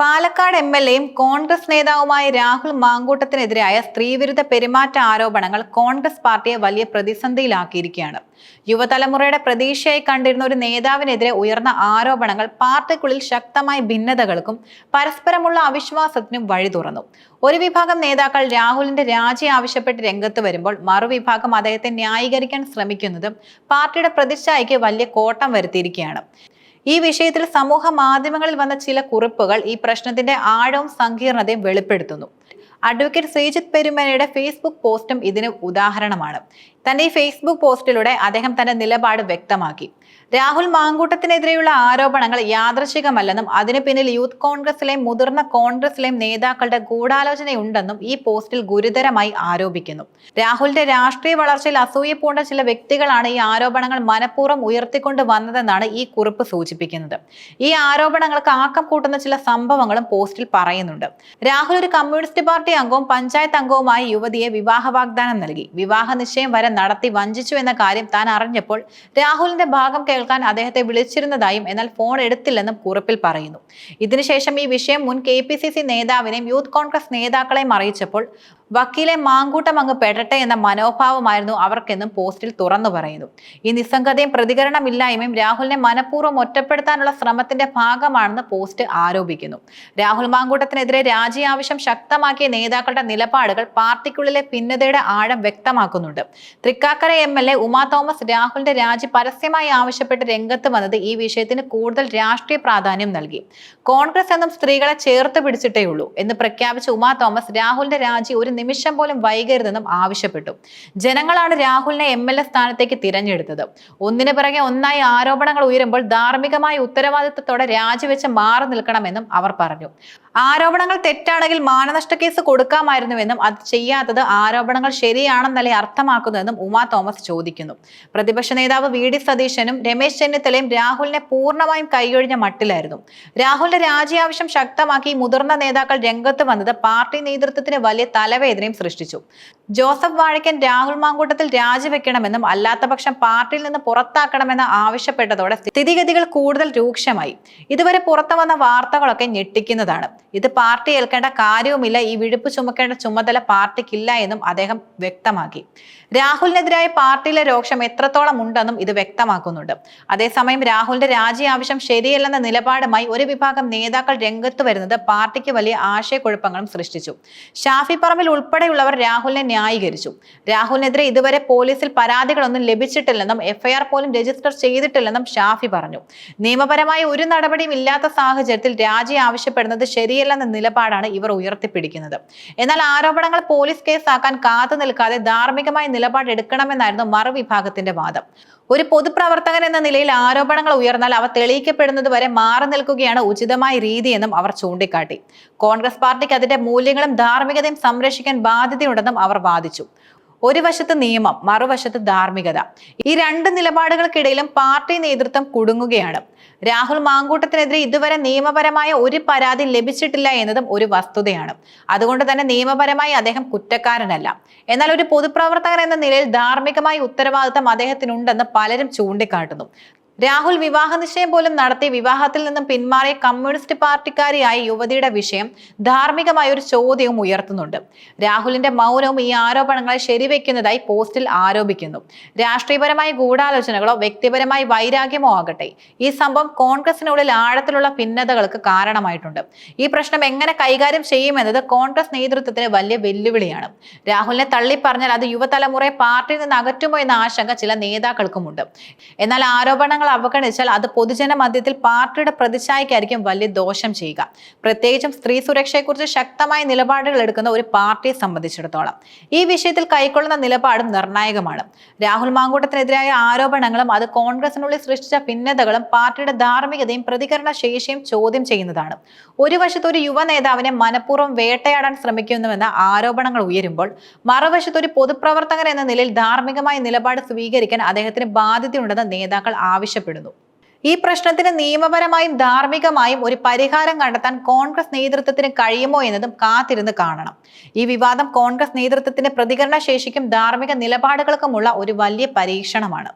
Palakkad M L എയും കോൺഗ്രസ് നേതാവുമായ രാഹുൽ മാങ്കൂട്ടത്തിനെതിരായ സ്ത്രീവിരുദ്ധ പെരുമാറ്റ ആരോപണങ്ങൾ കോൺഗ്രസ് പാർട്ടിയെ വലിയ പ്രതിസന്ധിയിലാക്കിയിരിക്കുകയാണ്. യുവതലമുറയുടെ പ്രതീക്ഷയായി കണ്ടിരുന്ന ഒരു നേതാവിനെതിരെ ഉയർന്ന ആരോപണങ്ങൾ പാർട്ടിക്കുള്ളിൽ ശക്തമായ ഭിന്നതകൾക്കും പരസ്പരമുള്ള അവിശ്വാസത്തിനും വഴി തുറന്നു. ഒരു വിഭാഗം നേതാക്കൾ രാഹുലിന്റെ രാജി ആവശ്യപ്പെട്ട് രംഗത്ത് വരുമ്പോൾ മറുവിഭാഗം അദ്ദേഹത്തെ ന്യായീകരിക്കാൻ ശ്രമിക്കുന്നതും പാർട്ടിയുടെ പ്രതിച്ഛായയ്ക്ക് വലിയ കോട്ടം വരുത്തിയിരിക്കുകയാണ്. ഈ വിഷയത്തിൽ സമൂഹ മാധ്യമങ്ങളിൽ വന്ന ചില കുറിപ്പുകൾ ഈ പ്രശ്നത്തിന്റെ ആഴവും സങ്കീർണതയും വെളിപ്പെടുത്തുന്നു. അഡ്വക്കേറ്റ് ശ്രീജിത് പെരുമനയുടെ ഫേസ്ബുക്ക് പോസ്റ്റും ഇതിന് ഉദാഹരണമാണ്. തന്റെ ഈ ഫേസ്ബുക്ക് പോസ്റ്റിലൂടെ അദ്ദേഹം തന്റെ നിലപാട് വ്യക്തമാക്കി. രാഹുൽ മാങ്കൂട്ടത്തിനെതിരെയുള്ള ആരോപണങ്ങൾ യാദൃശികമല്ലെന്നും അതിനു പിന്നിൽ യൂത്ത് കോൺഗ്രസിലെയും മുതിർന്ന കോൺഗ്രസിലെയും നേതാക്കളുടെ ഗൂഢാലോചനയുണ്ടെന്നും ഈ പോസ്റ്റിൽ ഗുരുതരമായി ആരോപിക്കുന്നു. രാഹുലിന്റെ രാഷ്ട്രീയ വളർച്ചയിൽ അസൂയ പൂണ്ട ചില വ്യക്തികളാണ് ഈ ആരോപണങ്ങൾ മനഃപൂർവം ഉയർത്തിക്കൊണ്ട് വന്നതെന്നാണ് ഈ കുറിപ്പ് സൂചിപ്പിക്കുന്നത്. ഈ ആരോപണങ്ങൾക്ക് ആക്കം കൂട്ടുന്ന ചില സംഭവങ്ങളും പോസ്റ്റിൽ പറയുന്നുണ്ട്. രാഹുൽ ഒരു കമ്മ്യൂണിസ്റ്റ് പാർട്ടി അംഗവും പഞ്ചായത്ത് അംഗവുമായ യുവതിയെ വിവാഹ വാഗ്ദാനം നൽകി. വിവാഹ നിശ്ചയം വരെ നടത്തി വഞ്ചിച്ചു എന്ന കാര്യം താൻ അറിഞ്ഞപ്പോൾ രാഹുലിന്റെ ഭാഗം കേൾക്കാൻ അദ്ദേഹത്തെ വിളിച്ചിരുന്നതായും എന്നാൽ ഫോൺ എടുത്തില്ലെന്നും കുറിപ്പിൽ പറയുന്നു. ഇതിനുശേഷം ഈ വിഷയം മുൻ കെ പി സി സി നേതാവിനെയും യൂത്ത് കോൺഗ്രസ് നേതാക്കളെയും അറിയിച്ചപ്പോൾ വക്കീലെ മാങ്കൂട്ടം അങ്ങ് പെടട്ടെ എന്ന മനോഭാവമായിരുന്നു അവർക്കെന്നും പോസ്റ്റിൽ തുറന്നു പറയുന്നു. ഈ നിസ്സംഗതയും പ്രതികരണമില്ലായ്മയും രാഹുലിനെ മനഃപൂർവം ഒറ്റപ്പെടുത്താനുള്ള ശ്രമത്തിന്റെ ഭാഗമാണെന്ന് പോസ്റ്റ് ആരോപിക്കുന്നു. രാഹുൽ മാങ്കൂട്ടത്തിനെതിരെ രാജി ആവശ്യം ശക്തമാക്കിയ നേതാക്കളുടെ നിലപാടുകൾ പാർട്ടിക്കുള്ളിലെ ഭിന്നതയുടെ ആഴം വ്യക്തമാക്കുന്നുണ്ട്. Thrikkakara M L A Uma Thomas രാഹുലിന്റെ രാജി പരസ്യമായി ആവശ്യപ്പെട്ട് രംഗത്ത് വന്നത് ഈ വിഷയത്തിന് കൂടുതൽ രാഷ്ട്രീയ പ്രാധാന്യം നൽകി. കോൺഗ്രസ് എന്നും സ്ത്രീകളെ ചേർത്ത് പിടിച്ചിട്ടേ ഉള്ളൂ എന്ന് പ്രഖ്യാപിച്ച ഉമാ തോമസ് രാഹുലിന്റെ രാജി ഒരു നിമിഷം പോലും വൈകരുതെന്നും ആവശ്യപ്പെട്ടു. ജനങ്ങളാണ് രാഹുലിനെ എം എൽ എ സ്ഥാനത്തേക്ക് തിരഞ്ഞെടുത്തത്. ഒന്നിനു പിറകെ ഒന്നായി ആരോപണങ്ങൾ ഉയരുമ്പോൾ ധാർമ്മികമായ ഉത്തരവാദിത്തത്തോടെ രാജിവെച്ച് മാറി നിൽക്കണമെന്നും അവർ പറഞ്ഞു. ആരോപണങ്ങൾ തെറ്റാണെങ്കിൽ മാനനഷ്ട കേസ് കൊടുക്കാമായിരുന്നുവെന്നും അത് ചെയ്യാത്തത് ആരോപണങ്ങൾ ശരിയാണെന്നല്ലേ അർത്ഥമാക്കുന്നുവെന്നും ഉമാ തോമസ് ചോദിക്കുന്നു. പ്രതിപക്ഷ നേതാവ് വി ഡി സതീശനും രമേശ് ചെന്നിത്തലയും രാഹുലിനെ പൂർണമായും കൈയൊഴിഞ്ഞ മട്ടിലായിരുന്നു. രാഹുലിന്റെ രാജി ആവശ്യം ശക്തമാക്കി മുതിർന്ന നേതാക്കൾ രംഗത്ത് വന്നത് പാർട്ടി നേതൃത്വത്തിന് വലിയ തലവേദനയും സൃഷ്ടിച്ചു. ജോസഫ് വാഴയ്ക്കൻ രാഹുൽ മാങ്കൂട്ടത്തിൽ രാജിവെക്കണമെന്നും അല്ലാത്തപക്ഷം പാർട്ടിയിൽ നിന്ന് പുറത്താക്കണമെന്ന് ആവശ്യപ്പെട്ടതോടെ സ്ഥിതിഗതികൾ കൂടുതൽ രൂക്ഷമായി. ഇതുവരെ പുറത്തു വന്ന വാർത്തകളൊക്കെ ഞെട്ടിക്കുന്നതാണ്. ഇത് പാർട്ടി ഏൽക്കേണ്ട കാര്യവുമില്ല. ഈ വിഴുപ്പ് ചുമക്കേണ്ട ചുമതല പാർട്ടിക്കില്ല എന്നും അദ്ദേഹം വ്യക്തമാക്കി. രാഹുലിനെതിരായ പാർട്ടിയിലെ രോക്ഷം എത്രത്തോളം ഉണ്ടെന്നും ഇത് വ്യക്തമാക്കുന്നുണ്ട്. അതേസമയം രാഹുലിന്റെ രാജി ആവശ്യം ശരിയല്ലെന്ന നിലപാടുമായി ഒരു വിഭാഗം നേതാക്കൾ രംഗത്ത് വരുന്നത് പാർട്ടിക്ക് വലിയ ആശയക്കുഴപ്പങ്ങളും സൃഷ്ടിച്ചു. ഷാഫി പറമ്പിൽ ഉൾപ്പെടെയുള്ളവർ രാഹുലിനെ ന്യായീകരിച്ചു. രാഹുലിനെതിരെ ഇതുവരെ പോലീസിൽ പരാതികളൊന്നും ലഭിച്ചിട്ടില്ലെന്നും എഫ്ഐആർ പോലും രജിസ്റ്റർ ചെയ്തിട്ടില്ലെന്നും ഷാഫി പറഞ്ഞു. നിയമപരമായ ഒരു നടപടിയും ഇല്ലാത്ത സാഹചര്യത്തിൽ രാജി ആവശ്യപ്പെടുന്നത് ശരിയല്ലെന്ന നിലപാടാണ് ഇവർ ഉയർത്തിപ്പിടിക്കുന്നത്. എന്നാൽ ആരോപണങ്ങൾ പോലീസ് കേസാക്കാൻ കാത്തു നിൽക്കാതെ ധാർമ്മികമായ നിലപാടെടുക്കണമെന്നായിരുന്നു മറുവിഭാഗത്തിന്റെ വാദം. ഒരു പൊതുപ്രവർത്തകൻ എന്ന നിലയിൽ ആരോപണങ്ങൾ ഉയർന്നാൽ അവ തെളിയിക്കപ്പെടുന്നത് വരെ മാറി നിൽക്കുകയാണ് ഉചിതമായ രീതിയെന്നും അവർ ചൂണ്ടിക്കാട്ടി. കോൺഗ്രസ് പാർട്ടിക്ക് അതിന്റെ മൂല്യങ്ങളും ധാർമ്മികതയും സംരക്ഷിക്കാൻ ബാധ്യതയുണ്ടെന്നും അവർ വാദിച്ചു ഒരു വശത്ത് നിയമം മറുവശത്ത് ധാർമ്മികത. ഈ രണ്ട് നിലപാടുകൾക്കിടയിലും പാർട്ടി നേതൃത്വം കുടുങ്ങുകയാണ്. രാഹുൽ മാങ്കൂട്ടത്തിനെതിരെ ഇതുവരെ നിയമപരമായ ഒരു പരാതി ലഭിച്ചിട്ടില്ല എന്നതും ഒരു വസ്തുതയാണ്. അതുകൊണ്ട് തന്നെ നിയമപരമായി അദ്ദേഹം കുറ്റക്കാരനല്ല. എന്നാൽ ഒരു പൊതുപ്രവർത്തകൻ എന്ന നിലയിൽ ധാർമ്മികമായ ഉത്തരവാദിത്തം അദ്ദേഹത്തിനുണ്ടെന്ന് പലരും ചൂണ്ടിക്കാട്ടുന്നു. രാഹുൽ വിവാഹ നിശ്ചയം പോലും നടത്തി വിവാഹത്തിൽ നിന്നും പിന്മാറിയ കമ്മ്യൂണിസ്റ്റ് പാർട്ടിക്കാരിയായ യുവതിയുടെ വിഷയം ധാർമ്മികമായ ഒരു ചോദ്യവും ഉയർത്തുന്നുണ്ട്. രാഹുലിന്റെ മൗനവും ഈ ആരോപണങ്ങളെ ശരിവെക്കുന്നതായി പോസ്റ്റിൽ ആരോപിക്കുന്നു. രാഷ്ട്രീയപരമായ ഗൂഢാലോചനകളോ വ്യക്തിപരമായ വൈരാഗ്യമോ ആകട്ടെ ഈ സംഭവം കോൺഗ്രസിനുള്ളിൽ ആഴത്തിലുള്ള ഭിന്നതകൾക്ക് കാരണമായിട്ടുണ്ട്. ഈ പ്രശ്നം എങ്ങനെ കൈകാര്യം ചെയ്യുമെന്നത് കോൺഗ്രസ് നേതൃത്വത്തിന് വലിയ വെല്ലുവിളിയാണ്. രാഹുലിനെ തള്ളിപ്പറഞ്ഞാൽ അത് യുവതലമുറയെ പാർട്ടിയിൽ നിന്ന് അകറ്റുമോ എന്ന ആശങ്ക ചില നേതാക്കൾക്കുമുണ്ട്. എന്നാൽ ആരോപണങ്ങൾ അവഗണിച്ചാൽ അത് പൊതുജന മധ്യത്തിൽ പാർട്ടിയുടെ പ്രതിച്ഛായക്കായിരിക്കും വലിയ ദോഷം ചെയ്യുക. പ്രത്യേകിച്ചും സ്ത്രീ സുരക്ഷയെക്കുറിച്ച് ശക്തമായ നിലപാടുകൾ എടുക്കുന്ന ഒരു പാർട്ടിയെ സംബന്ധിച്ചിടത്തോളം. ഈ വിഷയത്തിൽ കൈക്കൊള്ളുന്ന നിലപാടും നിർണായകമാണ്. രാഹുൽ മാങ്കൂട്ടത്തിനെതിരായ ആരോപണങ്ങളും അത് കോൺഗ്രസിനുള്ളിൽ സൃഷ്ടിച്ച ഭിന്നതകളും പാർട്ടിയുടെ ധാർമ്മികതയും പ്രതികരണ ശേഷിയും ചോദ്യം ചെയ്യുന്നതാണ്. ഒരു വശത്ത് ഒരു യുവ നേതാവിനെ മനഃപൂർവം വേട്ടയാടാൻ ശ്രമിക്കുന്നുവെന്ന ആരോപണങ്ങൾ ഉയരുമ്പോൾ മറുവശത്ത് ഒരു പൊതുപ്രവർത്തകൻ എന്ന നിലയിൽ ധാർമ്മികമായ നിലപാട് സ്വീകരിക്കാൻ അദ്ദേഹത്തിന് ബാധ്യതയുണ്ടെന്ന് നേതാക്കൾ ആവശ്യപ്പെടുന്നു. ഈ പ്രശ്നത്തിന് നിയമപരമായും ധാർമ്മികമായും ഒരു പരിഹാരം കണ്ടെത്താൻ കോൺഗ്രസ് നേതൃത്വത്തിന് കഴിയുമോ എന്നതും കാത്തിരുന്ന് കാണണം. ഈ വിവാദം കോൺഗ്രസ് നേതൃത്വത്തിന്റെ പ്രതികരണ ശേഷിക്കും ധാർമ്മിക നിലപാടുകൾക്കുമുള്ള ഒരു വലിയ പരീക്ഷണമാണ്.